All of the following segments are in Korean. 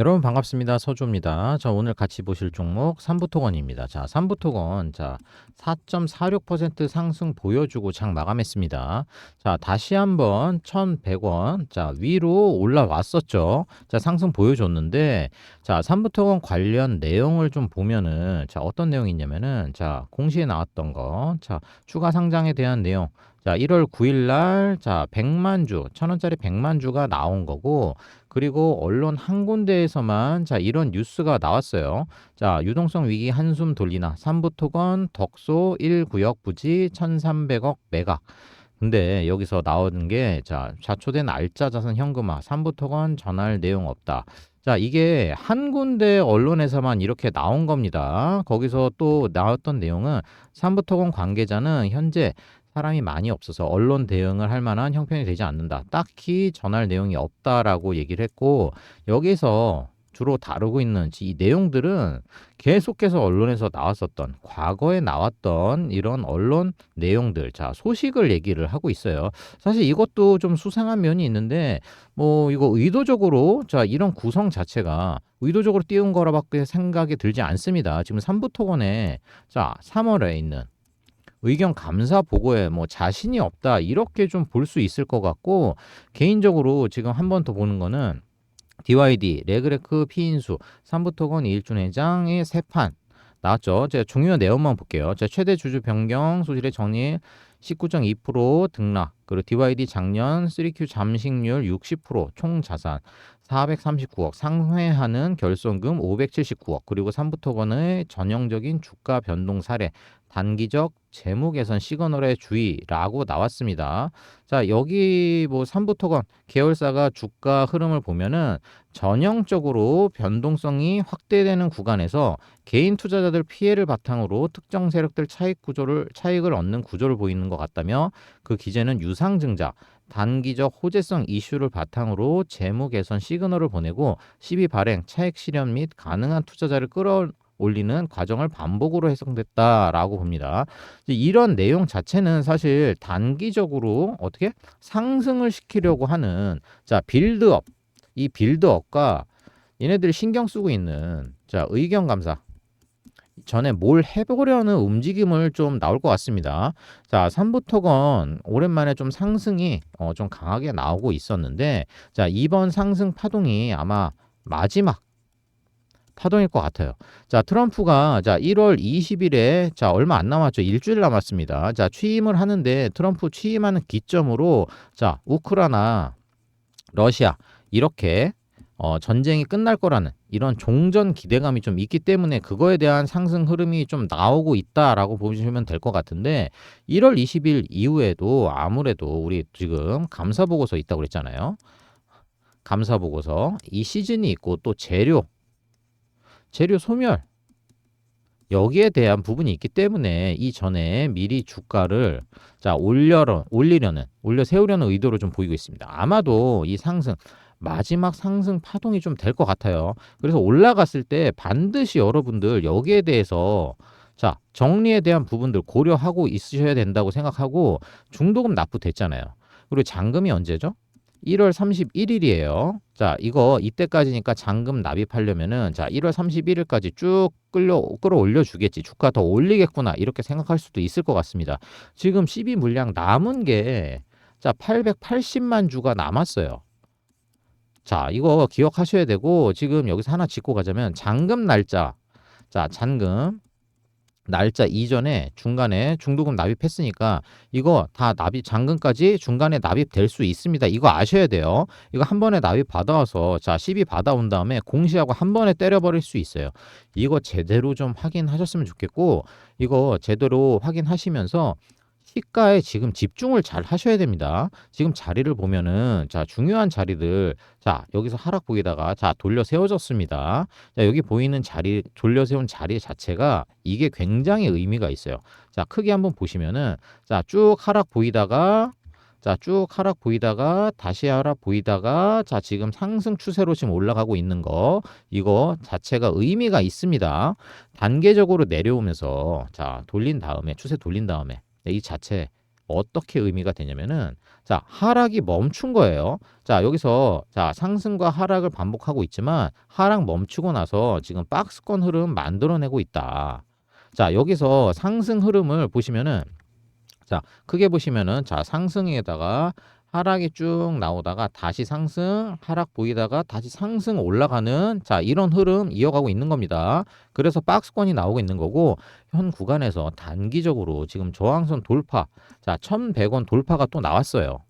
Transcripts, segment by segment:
여러분 반갑습니다. 서주입니다. 자, 오늘 같이 보실 종목 삼부토건입니다. 자, 삼부토건 자, 4.46% 상승 보여주고 장 마감했습니다. 자, 다시 한번 1,100원 자, 위로 올라왔었죠. 자, 상승 보여줬는데 자, 삼부토건 관련 내용을 좀 보면은 자, 어떤 내용이 있냐면은 자, 공시에 나왔던 거. 자, 추가 상장에 대한 내용. 자, 1월 9일 날 자, 100만 주, 1000원짜리 100만 주가 나온 거고 그리고 언론 한 군데에서만 자 이런 뉴스가 나왔어요. 자 유동성 위기 한숨 돌리나 삼부토건 덕소 1구역 부지 1,300억 매각. 근데 여기서 나오는 게자 좌초된 알짜 자산 현금화 삼부토건 전할 내용 없다. 자 이게 한 군데 언론에서만 이렇게 나온 겁니다. 거기서 또 나왔던 내용은 삼부토건 관계자는 현재 사람이 많이 없어서 언론 대응을 할 만한 형편이 되지 않는다. 딱히 전할 내용이 없다라고 얘기를 했고 여기서 주로 다루고 있는 이 내용들은 계속해서 언론에서 나왔었던 과거에 나왔던 이런 언론 내용들 자 소식을 얘기를 하고 있어요 사실 이것도 좀 수상한 면이 있는데 뭐 이거 의도적으로 자 이런 구성 자체가 의도적으로 띄운 거라밖에 생각이 들지 않습니다 지금 삼부토건에 자 3월에 있는 의견 감사 보고에 뭐 자신이 없다 이렇게 좀 볼 수 있을 것 같고 개인적으로 지금 한 번 더 보는 거는 DYD 레그레크 피인수 삼부토건 이일준 회장의 세판 나왔죠. 제가 중요한 내용만 볼게요. 제 최대 주주 변경 소실의 정리 19.2% 등락 그리고 DYD 작년 3Q 잠식률 60%총 자산 439억 상회하는 결손금 579억 그리고 삼부토건의 전형적인 주가 변동 사례 단기적 재무 개선 시그널의 주의라고 나왔습니다. 자, 여기 뭐 삼부토건 계열사가 주가 흐름을 보면은 전형적으로 변동성이 확대되는 구간에서 개인 투자자들 피해를 바탕으로 특정 세력들 차익 구조를 차익을 얻는 구조를 보이는 것 같다며 그 기재는 유상증자 단기적 호재성 이슈를 바탕으로 재무 개선 시그널을 보내고 시비 발행, 차익 실현 및 가능한 투자자를 끌어 올리는 과정을 반복으로 해석됐다라고 봅니다. 이런 내용 자체는 사실 단기적으로 어떻게 상승을 시키려고 하는 자 빌드업 이 빌드업과 얘네들이 신경 쓰고 있는 자 의견 감사 전에 뭘 해보려는 움직임을 좀 나올 것 같습니다. 자, 삼부토건 오랜만에 좀 상승이 어, 좀 강하게 나오고 있었는데, 자, 이번 상승 파동이 아마 마지막 파동일 것 같아요. 자, 트럼프가 자 1월 20일에 자 얼마 안 남았죠. 일주일 남았습니다. 자, 취임을 하는데 트럼프 취임하는 기점으로 자 우크라이나, 러시아 이렇게 어, 전쟁이 끝날 거라는 이런 종전 기대감이 좀 있기 때문에 그거에 대한 상승 흐름이 좀 나오고 있다라고 보시면 될 것 같은데 1월 20일 이후에도 아무래도 우리 지금 감사 보고서 있다고 그랬잖아요. 감사 보고서 이 시즌이 있고 또 재료 재료 소멸 여기에 대한 부분이 있기 때문에 이전에 미리 주가를 자 올려 올리려는 올려 세우려는 의도를 좀 보이고 있습니다. 아마도 이 상승 마지막 상승 파동이 좀 될 것 같아요. 그래서 올라갔을 때 반드시 여러분들 여기에 대해서 자 정리에 대한 부분들 고려하고 있으셔야 된다고 생각하고 중도금 납부됐잖아요. 그리고 잔금이 언제죠? 1월 31일이에요. 자, 이거 이때까지니까 잔금 납입하려면은 자, 1월 31일까지 쭉 끌려 끌어올려 주겠지. 주가 더 올리겠구나. 이렇게 생각할 수도 있을 것 같습니다. 지금 12 물량 남은 게 자, 880만 주가 남았어요. 자, 이거 기억하셔야 되고 지금 여기서 하나 짚고 가자면 잔금 날짜. 자, 잔금 날짜 이전에 중간에 중도금 납입했으니까 이거 다 납입 잔금까지 중간에 납입될 수 있습니다. 이거 아셔야 돼요. 이거 한 번에 납입 받아와서 자 시비 받아온 다음에 공시하고 한 번에 때려버릴 수 있어요. 이거 제대로 좀 확인하셨으면 좋겠고 이거 제대로 확인하시면서 시가에 지금 집중을 잘 하셔야 됩니다. 지금 자리를 보면은 자 중요한 자리들 자 여기서 하락 보이다가 자 돌려 세워졌습니다. 자 여기 보이는 자리 돌려 세운 자리 자체가 이게 굉장히 의미가 있어요. 자 크게 한번 보시면은 자 쭉 하락 보이다가 자, 쭉 하락 보이다가 다시 하락 보이다가 자, 지금 상승 추세로 지금 올라가고 있는 거 이거 자체가 의미가 있습니다. 단계적으로 내려오면서 자, 돌린 다음에 추세 돌린 다음에 이 자체 어떻게 의미가 되냐면은 자, 하락이 멈춘 거예요. 자, 여기서 자, 상승과 하락을 반복하고 있지만 하락 멈추고 나서 지금 박스권 흐름 만들어내고 있다. 자, 여기서 상승 흐름을 보시면은 자, 크게 보시면은 자, 상승에다가 하락이 쭉 나오다가 다시 상승, 하락 보이다가 다시 상승 올라가는 자, 이런 흐름 이어가고 있는 겁니다. 그래서 박스권이 나오고 있는 거고 현 구간에서 단기적으로 지금 저항선 돌파, 자, 1,100원 돌파가 또 나왔어요.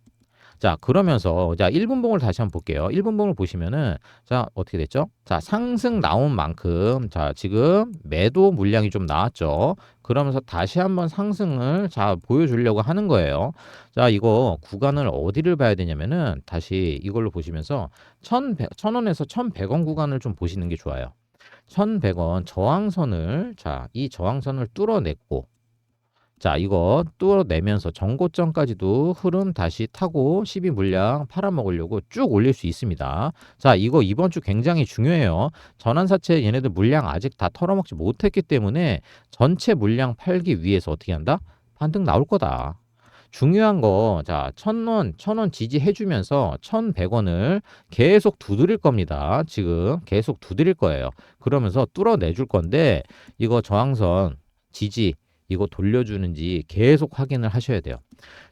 자, 그러면서 자, 1분봉을 다시 한번 볼게요. 1분봉을 보시면은 자, 어떻게 됐죠? 자, 상승 나온 만큼 자, 지금 매도 물량이 좀 나왔죠. 그러면서 다시 한번 상승을 자, 보여주려고 하는 거예요. 자, 이거 구간을 어디를 봐야 되냐면은 다시 이걸로 보시면서 1,100, 1,000원에서 1,100원 구간을 좀 보시는 게 좋아요. 1,100원 저항선을 자, 이 저항선을 뚫어냈고 자, 이거 뚫어내면서 전고점까지도 흐름 다시 타고 12 물량 팔아먹으려고 쭉 올릴 수 있습니다. 자, 이거 이번 주 굉장히 중요해요. 전환사채 얘네들 물량 아직 다 털어먹지 못했기 때문에 전체 물량 팔기 위해서 어떻게 한다? 반등 나올 거다. 중요한 거, 자, 천 원, 천 원 지지해주면서 천백 원을 계속 두드릴 겁니다. 지금 계속 두드릴 거예요. 그러면서 뚫어내줄 건데, 이거 저항선, 지지, 이거 돌려주는지 계속 확인을 하셔야 돼요.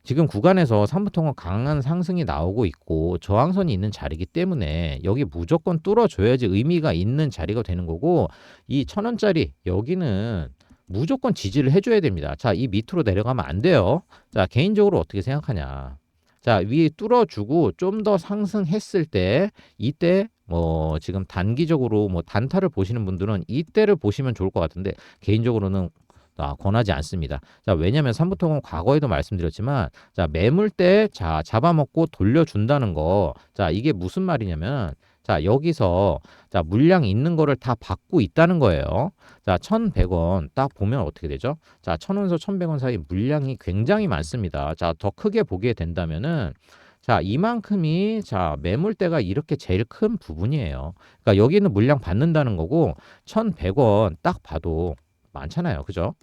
지금 구간에서 3부통은 강한 상승이 나오고 있고 저항선이 있는 자리이기 때문에 여기 무조건 뚫어줘야지 의미가 있는 자리가 되는 거고 이 천원짜리 여기는 무조건 지지를 해줘야 됩니다. 자, 이 밑으로 내려가면 안 돼요. 자, 개인적으로 어떻게 생각하냐. 자, 위에 뚫어주고 좀 더 상승했을 때 이때 뭐 지금 단기적으로 뭐 단타를 보시는 분들은 이때를 보시면 좋을 것 같은데 개인적으로는 아, 권하지 않습니다. 자, 왜냐면 삼부통은 과거에도 말씀드렸지만 자, 매물 때 자, 잡아먹고 돌려준다는 거. 자, 이게 무슨 말이냐면 자, 여기서 자, 물량 있는 거를 다 받고 있다는 거예요. 자, 1,100원 딱 보면 어떻게 되죠? 자, 1,000원에서 1,100원 사이 물량이 굉장히 많습니다. 자, 더 크게 보게 된다면은 자, 이만큼이 자, 매물대가 이렇게 제일 큰 부분이에요. 그러니까 여기는 물량 받는다는 거고 1,100원 딱 봐도 많잖아요. 그죠?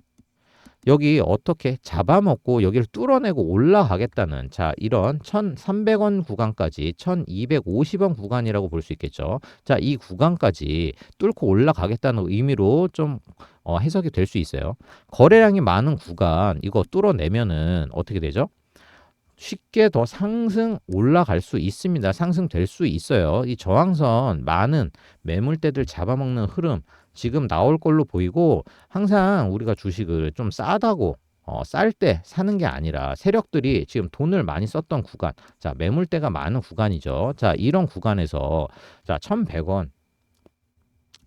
여기 어떻게 잡아먹고 여기를 뚫어내고 올라가겠다는 자 이런 1,300원 구간까지 1,250원 구간이라고 볼 수 있겠죠. 자 이 구간까지 뚫고 올라가겠다는 의미로 좀 어, 해석이 될 수 있어요. 거래량이 많은 구간 이거 뚫어내면은 어떻게 되죠? 쉽게 더 상승 올라갈 수 있습니다. 상승될 수 있어요. 이 저항선 많은 매물대들 잡아먹는 흐름 지금 나올 걸로 보이고 항상 우리가 주식을 좀 싸다고 어, 쌀 때 사는 게 아니라 세력들이 지금 돈을 많이 썼던 구간, 자 매물대가 많은 구간이죠. 자 이런 구간에서 자 1,100원,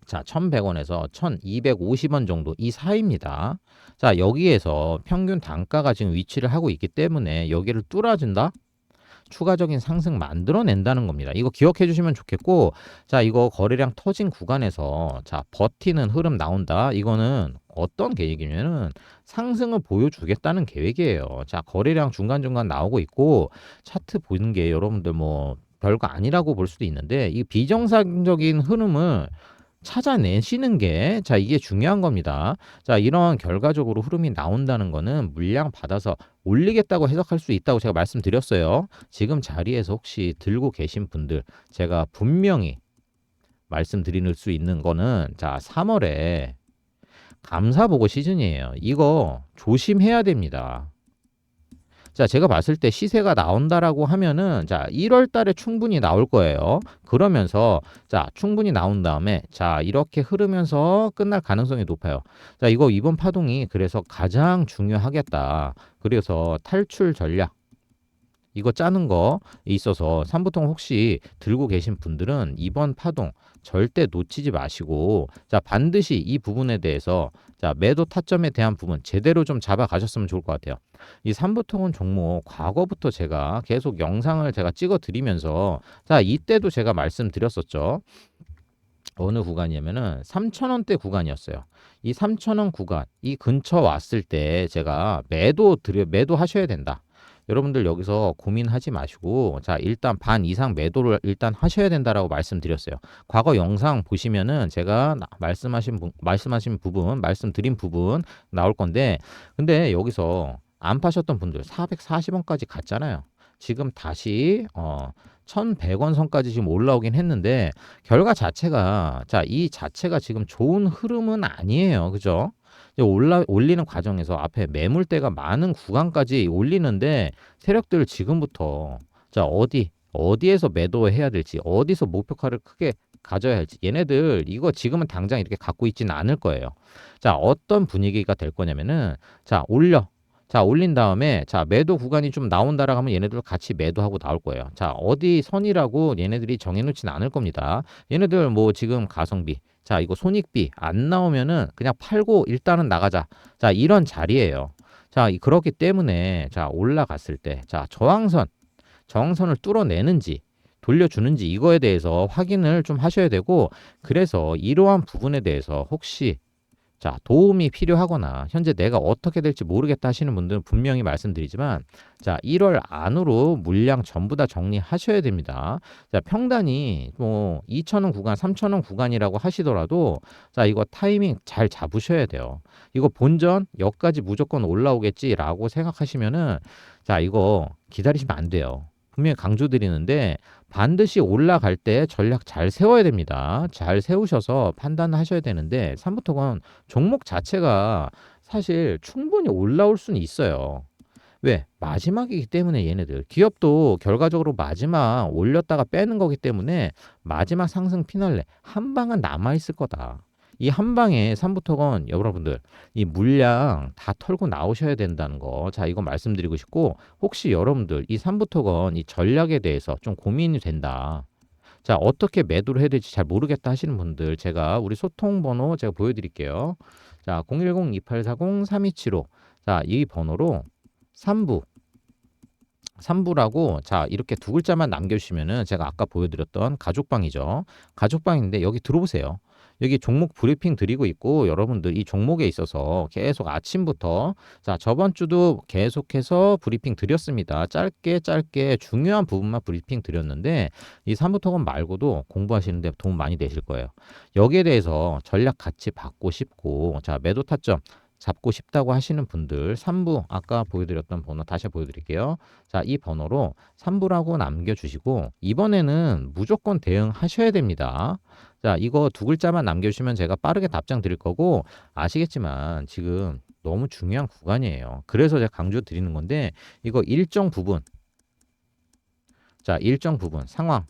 자 1,100원에서 1,250원 정도 이 사이입니다. 자, 여기에서 평균 단가가 지금 위치를 하고 있기 때문에 여기를 뚫어준다? 추가적인 상승 만들어낸다는 겁니다. 이거 기억해 주시면 좋겠고, 자, 이거 거래량 터진 구간에서, 자, 버티는 흐름 나온다. 이거는 어떤 계획이냐면은 상승을 보여주겠다는 계획이에요. 자, 거래량 중간중간 나오고 있고, 차트 보는 게 여러분들 뭐 별거 아니라고 볼 수도 있는데, 이 비정상적인 흐름을 찾아내시는 게, 자, 이게 중요한 겁니다. 자, 이런 결과적으로 흐름이 나온다는 거는 물량 받아서 올리겠다고 해석할 수 있다고 제가 말씀드렸어요. 지금 자리에서 혹시 들고 계신 분들, 제가 분명히 말씀드릴 수 있는 거는, 자, 3월에 감사보고 시즌이에요. 이거 조심해야 됩니다. 자, 제가 봤을 때 시세가 나온다라고 하면은 자, 1월 달에 충분히 나올 거예요. 그러면서 자, 충분히 나온 다음에 자, 이렇게 흐르면서 끝날 가능성이 높아요. 자, 이거 이번 파동이 그래서 가장 중요하겠다. 그래서 탈출 전략 이거 짜는 거 있어서 삼부통 혹시 들고 계신 분들은 이번 파동 절대 놓치지 마시고 자 반드시 이 부분에 대해서 자 매도 타점에 대한 부분 제대로 좀 잡아 가셨으면 좋을 것 같아요. 이 삼부통은 종목 과거부터 제가 계속 영상을 제가 찍어 드리면서 자 이때도 제가 말씀드렸었죠. 어느 구간이냐면은 3천원대 구간이었어요. 이 3천원 구간, 이 근처 왔을 때 제가 매도 드려, 매도 하셔야 된다. 여러분들 여기서 고민하지 마시고 자 일단 반 이상 매도를 일단 하셔야 된다라고 말씀드렸어요. 과거 영상 보시면은 제가 말씀하신 부, 말씀하신 부분 말씀드린 부분 나올 건데 근데 여기서 안 파셨던 분들 440원까지 갔잖아요. 지금 다시 어 1,100원 선까지 지금 올라오긴 했는데 결과 자체가 자, 이 자체가 지금 좋은 흐름은 아니에요. 그죠? 올라 올리는 과정에서 앞에 매물대가 많은 구간까지 올리는데 세력들 지금부터 자, 어디 어디에서 매도해야 될지 어디서 목표가를 크게 가져야 할지 얘네들 이거 지금은 당장 이렇게 갖고 있지는 않을 거예요. 자, 어떤 분위기가 될 거냐면은 자, 올려. 자, 올린 다음에 자, 매도 구간이 좀 나온다라고 하면 얘네들 같이 매도하고 나올 거예요. 자, 어디 선이라고 얘네들이 정해 놓지는 않을 겁니다. 얘네들 뭐 지금 가성비 자, 이거 손익비 안 나오면은 그냥 팔고 일단은 나가자. 자, 이런 자리예요. 자, 이- 그렇기 때문에 자, 올라갔을 때 자, 저항선 저항선을 뚫어내는지 돌려주는지 이거에 대해서 확인을 좀 하셔야 되고 그래서 이러한 부분에 대해서 혹시 자 도움이 필요하거나 현재 내가 어떻게 될지 모르겠다 하시는 분들은 분명히 말씀드리지만 자 1월 안으로 물량 전부 다 정리하셔야 됩니다. 자 평단이 뭐 2,000원 구간, 3,000원 구간이라고 하시더라도 자 이거 타이밍 잘 잡으셔야 돼요. 이거 본전 여기까지 무조건 올라오겠지라고 생각하시면은 자 이거 기다리시면 안 돼요. 분명히 강조드리는데 반드시 올라갈 때 전략 잘 세워야 됩니다. 잘 세우셔서 판단하셔야 되는데 삼부토건 종목 자체가 사실 충분히 올라올 수는 있어요. 왜? 마지막이기 때문에 얘네들. 기업도 결과적으로 마지막 올렸다가 빼는 거기 때문에 마지막 상승 피날레 한 방은 남아 있을 거다. 이 한 방에 삼부토건 여러분들 이 물량 다 털고 나오셔야 된다는 거. 자, 이거 말씀드리고 싶고 혹시 여러분들 이 삼부토건 이 전략에 대해서 좀 고민이 된다. 자, 어떻게 매도를 해야 될지 잘 모르겠다 하시는 분들 제가 우리 소통 번호 제가 보여 드릴게요. 자, 010-2840-3275. 자, 이 번호로 3부 3부라고 자 이렇게 두 글자만 남겨주시면은 제가 아까 보여드렸던 가족방이죠 가족방인데 여기 들어보세요 여기 종목 브리핑 드리고 있고 여러분들 이 종목에 있어서 계속 아침부터 자 저번 주도 계속해서 브리핑 드렸습니다. 짧게 짧게 중요한 부분만 브리핑 드렸는데 이 사무토건 말고도 공부하시는데 도움 많이 되실 거예요. 여기에 대해서 전략 같이 받고 싶고 자 매도 타점 잡고 싶다고 하시는 분들 3부 아까 보여드렸던 번호 다시 보여드릴게요. 자, 이 번호로 3부라고 남겨주시고 이번에는 무조건 대응하셔야 됩니다. 자, 이거 두 글자만 남겨주시면 제가 빠르게 답장 드릴 거고 아시겠지만 지금 너무 중요한 구간이에요. 그래서 제가 강조 드리는 건데 이거 일정 부분 자, 일정 부분 상황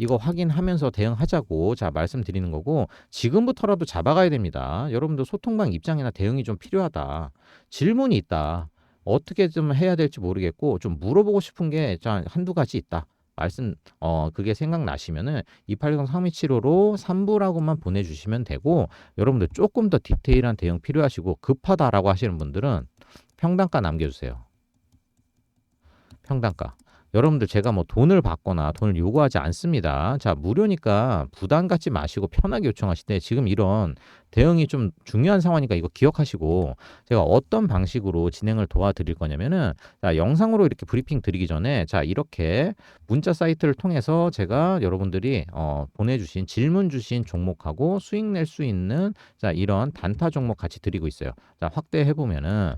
이거 확인하면서 대응하자고 자 말씀드리는 거고 지금부터라도 잡아가야 됩니다. 여러분들 소통방 입장이나 대응이 좀 필요하다. 질문이 있다. 어떻게 좀 해야 될지 모르겠고 좀 물어보고 싶은 게 자, 한두 가지 있다. 말씀 어 그게 생각나시면은 280 3275로 3부라고만 보내 주시면 되고 여러분들 조금 더 디테일한 대응 필요하시고 급하다라고 하시는 분들은 평단가 남겨 주세요. 평단가. 여러분들 제가 뭐 돈을 받거나 돈을 요구하지 않습니다. 자, 무료니까 부담 갖지 마시고 편하게 요청하실 때 지금 이런 대응이 좀 중요한 상황이니까 이거 기억하시고 제가 어떤 방식으로 진행을 도와드릴 거냐면은 자, 영상으로 이렇게 브리핑 드리기 전에 자, 이렇게 문자 사이트를 통해서 제가 여러분들이 어, 보내주신 질문 주신 종목하고 수익 낼 수 있는 자, 이런 단타 종목 같이 드리고 있어요. 자, 확대해 보면은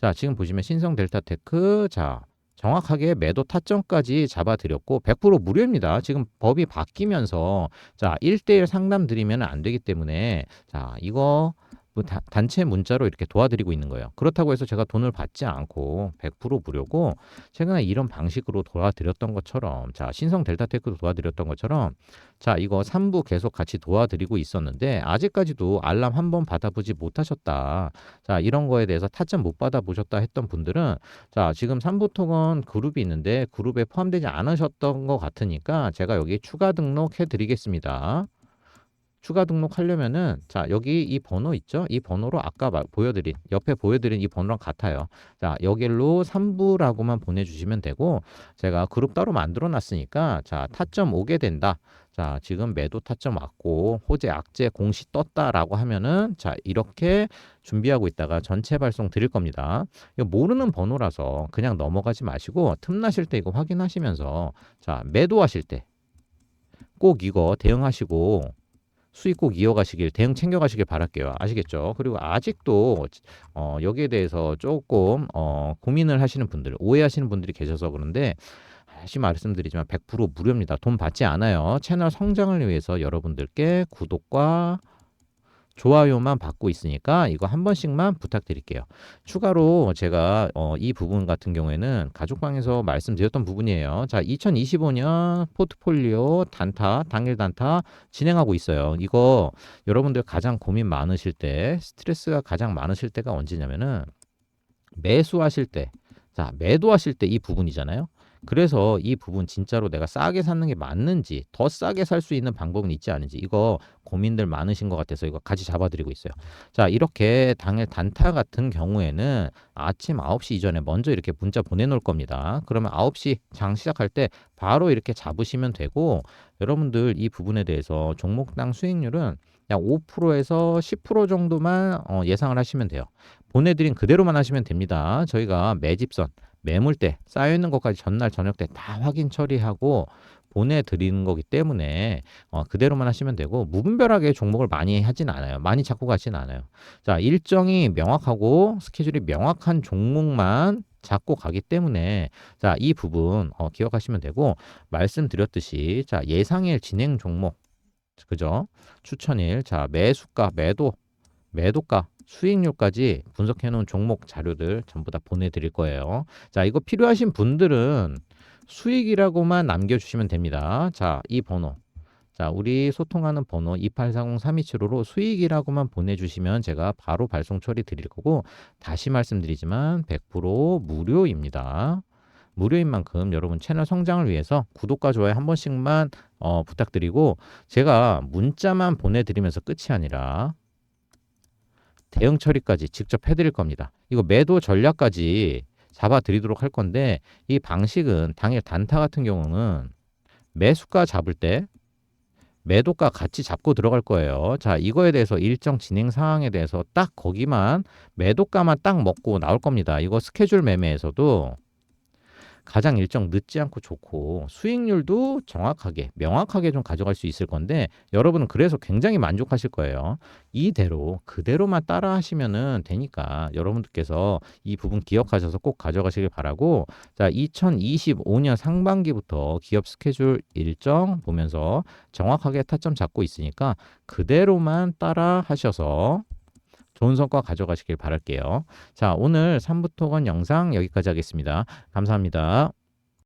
자, 지금 보시면 신성 델타 테크 자, 정확하게 매도 타점까지 잡아드렸고 100% 무료입니다. 지금 법이 바뀌면서 자 1대1 상담 드리면 안 되기 때문에 자 이거 단체 문자로 이렇게 도와드리고 있는 거예요. 그렇다고 해서 제가 돈을 받지 않고 100% 무료고 최근에 이런 방식으로 도와드렸던 것처럼 자 신성 델타테크도 도와드렸던 것처럼 자 이거 3부 계속 같이 도와드리고 있었는데 아직까지도 알람 한 번 받아보지 못하셨다. 자 이런 거에 대해서 타점 못 받아보셨다 했던 분들은 자, 지금 삼부토건 그룹이 있는데 그룹에 포함되지 않으셨던 것 같으니까 제가 여기 추가 등록해 드리겠습니다. 추가 등록하려면은 자, 여기 이 번호 있죠? 이 번호로 아까 마- 보여드린 옆에 보여드린 이 번호랑 같아요. 자, 여기로 3부라고만 보내주시면 되고 제가 그룹 따로 만들어 놨으니까 자, 타점 오게 된다. 자, 지금 매도 타점 왔고 호재 악재 공시 떴다라고 하면은 자, 이렇게 준비하고 있다가 전체 발송 드릴 겁니다. 이거 모르는 번호라서 그냥 넘어가지 마시고 틈나실 때 이거 확인하시면서 자 매도하실 때 꼭 이거 대응하시고 수익 꼭 이어가시길 대응 챙겨가시길 바랄게요. 아시겠죠? 그리고 아직도 어, 여기에 대해서 조금 어, 고민을 하시는 분들, 오해하시는 분들이 계셔서 그런데 다시 말씀드리지만 100% 무료입니다. 돈 받지 않아요. 채널 성장을 위해서 여러분들께 구독과 좋아요만 받고 있으니까 이거 한 번씩만 부탁드릴게요. 추가로 제가 어, 이 부분 같은 경우에는 가족방에서 말씀드렸던 부분이에요. 자, 2025년 포트폴리오 단타, 당일 단타 진행하고 있어요. 이거 여러분들 가장 고민 많으실 때, 스트레스가 가장 많으실 때가 언제냐면은 매수하실 때, 자, 매도하실 때 이 부분이잖아요. 그래서 이 부분 진짜로 내가 싸게 사는 게 맞는지 더 싸게 살 수 있는 방법은 있지 않은지 이거 고민들 많으신 것 같아서 이거 같이 잡아드리고 있어요. 자 이렇게 당일 단타 같은 경우에는 아침 9시 이전에 먼저 이렇게 문자 보내놓을 겁니다. 그러면 9시 장 시작할 때 바로 이렇게 잡으시면 되고 여러분들 이 부분에 대해서 종목당 수익률은 약 5%에서 10% 정도만 어, 예상을 하시면 돼요. 보내드린 그대로만 하시면 됩니다. 저희가 매집선 매물대 쌓여있는 것까지 전날 저녁 때 다 확인 처리하고 보내드리는 거기 때문에 어, 그대로만 하시면 되고 무분별하게 종목을 많이 하진 않아요. 많이 잡고 가진 않아요. 자 일정이 명확하고 스케줄이 명확한 종목만 잡고 가기 때문에 자 이 부분 어, 기억하시면 되고 말씀드렸듯이 자 예상일 진행 종목 그죠 추천일 자 매수가 매도 매도가 수익률까지 분석해 놓은 종목 자료들 전부 다 보내드릴 거예요. 자, 이거 필요하신 분들은 수익이라고만 남겨주시면 됩니다. 자, 이 번호. 자, 우리 소통하는 번호 2840327호로 수익이라고만 보내주시면 제가 바로 발송 처리 드릴 거고, 다시 말씀드리지만 100% 무료입니다. 무료인 만큼 여러분 채널 성장을 위해서 구독과 좋아요 한 번씩만 어, 부탁드리고, 제가 문자만 보내드리면서 끝이 아니라 대응 처리까지 직접 해드릴 겁니다. 이거 매도 전략까지 잡아드리도록 할 건데 이 방식은 당일 단타 같은 경우는 매수가 잡을 때 매도가 같이 잡고 들어갈 거예요. 자, 이거에 대해서 일정 진행 상황에 대해서 딱 거기만 매도가만 딱 먹고 나올 겁니다. 이거 스케줄 매매에서도 가장 일정 늦지 않고 좋고 수익률도 정확하게 명확하게 좀 가져갈 수 있을 건데 여러분은 그래서 굉장히 만족하실 거예요. 이대로 그대로만 따라 하시면은 되니까 여러분들께서 이 부분 기억하셔서 꼭 가져가시길 바라고 자 2025년 상반기부터 기업 스케줄 일정 보면서 정확하게 타점 잡고 있으니까 그대로만 따라 하셔서 좋은 성과 가져가시길 바랄게요. 자, 오늘 3부 토건 영상 여기까지 하겠습니다. 감사합니다.